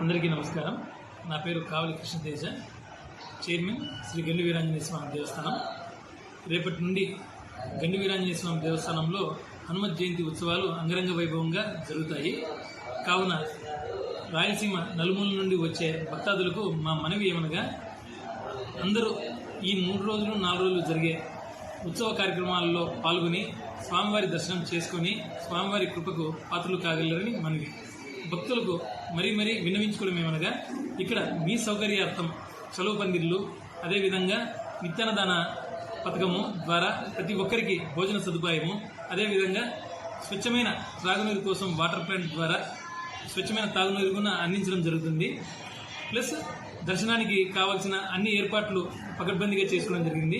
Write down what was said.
అందరికీ నమస్కారం. నా పేరు కావలి కృష్ణతేజ. చైర్మన్ శ్రీ గండి వీరాంజనేయ స్వామి దేవస్థానం. రేపటి నుండి గండి వీరాంజనేయ స్వామి దేవస్థానంలో హనుమత్ జయంతి ఉత్సవాలు అంగరంగ వైభవంగా జరుగుతాయి. కావున రాయలసీమ నలుమూల నుండి వచ్చే భక్తాదులకు మా మనవి ఏమనగా అందరూ ఈ మూడు రోజులు నాలుగు రోజులు జరిగే ఉత్సవ కార్యక్రమాలలో పాల్గొని స్వామివారి దర్శనం చేసుకుని స్వామివారి కృపకు పాత్రలు కాగలరని మనవి. భక్తులకు మరీ మరీ విన్నవించుకోవడం ఏమనగా ఇక్కడ మీ సౌకర్యార్థం చలువ పందిర్లు అదేవిధంగా నిత్యాన్నదాన పథకము ద్వారా ప్రతి ఒక్కరికి భోజన సదుపాయము అదేవిధంగా స్వచ్ఛమైన త్రాగునీరు కోసం వాటర్ ప్లాంట్ ద్వారా స్వచ్ఛమైన తాగునీరు కూడా అందించడం జరుగుతుంది. ప్లస్ దర్శనానికి కావాల్సిన అన్ని ఏర్పాట్లు పకడ్బందీగా చేసుకోవడం జరిగింది.